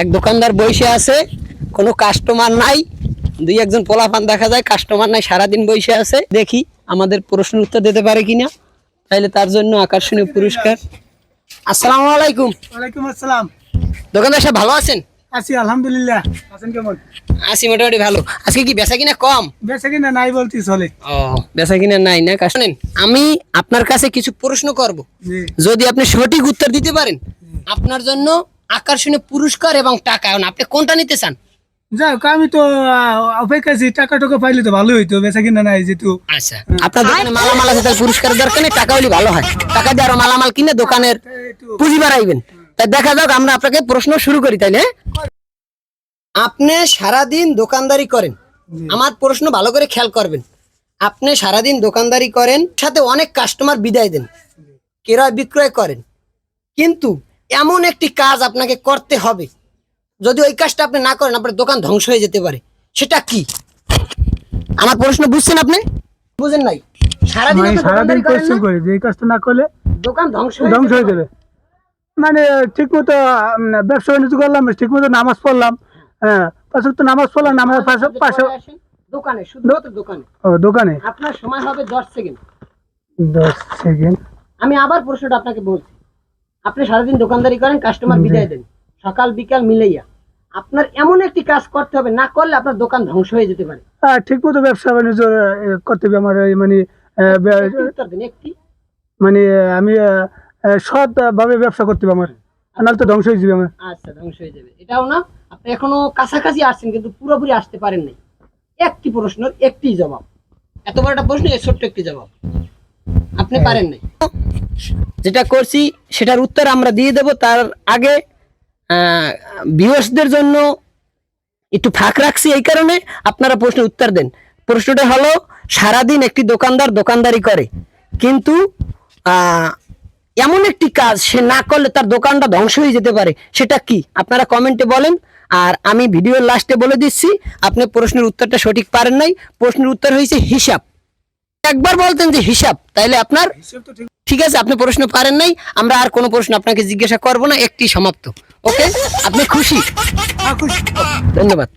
এক দোকানদার বসে আছে কোনো কাস্টমার নাই দুই একজন পোলাপান দেখা যায় কাস্টমার নাই সারাদিন বসে আছে। দেখি আমাদের প্রশ্ন উত্তর দিতে পারে কিনা তাইলে তার জন্য আকর্ষণীয় পুরস্কার। আসসালামু আলাইকুম। ওয়ালাইকুম আসসালাম। দোকানদার সাহেব ভালো আছেন? আছি আলহামদুলিল্লাহ। আছেন কেমন? আছি মোটামুটি ভালো। আজকে কি বেচা কিনা কম? বেঁচে কিনা নাই বলতি চলে। ও বেচা কিনা নাই না? শোনেন আমি আপনার কাছে কিছু প্রশ্ন করব। যদি আপনি সঠিক উত্তর দিতে পারেন আপনার জন্য আকর্ষণীয় পুরস্কার এবং টাকা। এখন আপনি কোনটা নিতে চান? যাই হোক আমি তো অপেক্ষা আছি টাকা টাকা পাইলে তো ভালো হইতো বেচা কিনা নাই যেহেতু। আচ্ছা। আপনার দোকানে মালামাল আছে তার পুরস্কার দরকার নেই টাকা হলে ভালো হয়। টাকা দিয়ে আরও মালামাল কিনে দোকানের পুঁজি বাড়াইবেন। তাই দেখা যাক আমরা আপনাকে প্রশ্ন শুরু করি তাইলে? আপনি সারাদিন দোকানদারি করেন। আমার প্রশ্ন ভালো করে খেয়াল করবেন। আপনি সারাদিন দোকানদারি করেন সাথে অনেক কাস্টমার বিদায় দেন। ক্রয় বিক্রয় করেন। কিন্তু এমন একটি কাজ আপনাকে করতে হবে। যদি ওই কাজটা আপনি না করেন আপনার দোকান ধ্বংস হয়ে যেতে পারে। সেটা কি? আমার প্রশ্ন বুঝছেন আপনি? বুঝেন নাই। সারাদিন সারাদিন দোকানদারি পরিশ্রম করি যে এই কাজটা না করলে দোকান ধ্বংস ধ্বংস হয়ে যাবে। মানে ঠিক মতো ব্যবসা বাণিজ্য করলাম ঠিক মতো নামাজ পড়লাম হ্যাঁ পাশে তো নামাজ পড়লাম নামাজ পাশে পাশে দোকানে শুধুমাত্র দোকানে। ও দোকানে। আপনার সময় হবে দশ সেকেন্ড। দশ সেকেন্ড। আমি আবার প্রশ্নটা আপনাকে বলছি। আপনি সারাদিন দোকানদারি করেন কাস্টমার বিদায় দেন। সকাল বিকাল মিলাইয়া। আপনার এমন একটি কাজ করতে হবে না করলে আপনার দোকান ধ্বংস হয়ে যেতে পারে। হ্যাঁ ঠিক মতো ব্যবসা বাণিজ্য করতে হবে আমার মানে মানে আমি সৎ ভাবে ব্যবসা করতে হবে আমার। নাহলে তো ধ্বংস হয়ে যাবে আমার। আচ্ছা ধ্বংস হয়ে যাবে। এটাও না আপনি এখনও কাছাকাছি আসছেন কিন্তু পুরোপুরি আসতে পারেন নাই। একটি প্রশ্নের একটি জবাব। এত বড় একটা প্রশ্ন এর ছোট্ট একটি জবাব। আপনি পারেন নাই। যেটা করছি, সেটার উত্তর আমরা দিয়ে দেব। তার আগে ভিউয়ার্সদের জন্য একটু ফাঁক রাখছি এই কারণে। আপনারা প্রশ্নের উত্তর দেন। প্রশ্নটা হলো, সারাদিন একটি দোকানদার দোকানদারি করে। কিন্তু এমন একটি কাজ সে না করলে তার দোকানটা ধ্বংস হয়ে যেতে পারে। সেটা কি? আপনারা কমেন্টে বলেন। আর আমি ভিডিওর লাস্টে বলে দিচ্ছি, আপনি প্রশ্নের উত্তরটা সঠিক পারেন নাই। প্রশ্নের উত্তর হয়েছে হিসাব। একবার বলতেন যে হিসাব তাইলে আপনার ঠিক আছে আপনি প্রশ্ন পারেন নাই আমরা আর কোনো প্রশ্ন আপনাকে জিজ্ঞাসা করব না একটি সমাপ্ত। ওকে? আপনি খুশি? হ্যাঁ, খুশি। ধন্যবাদ।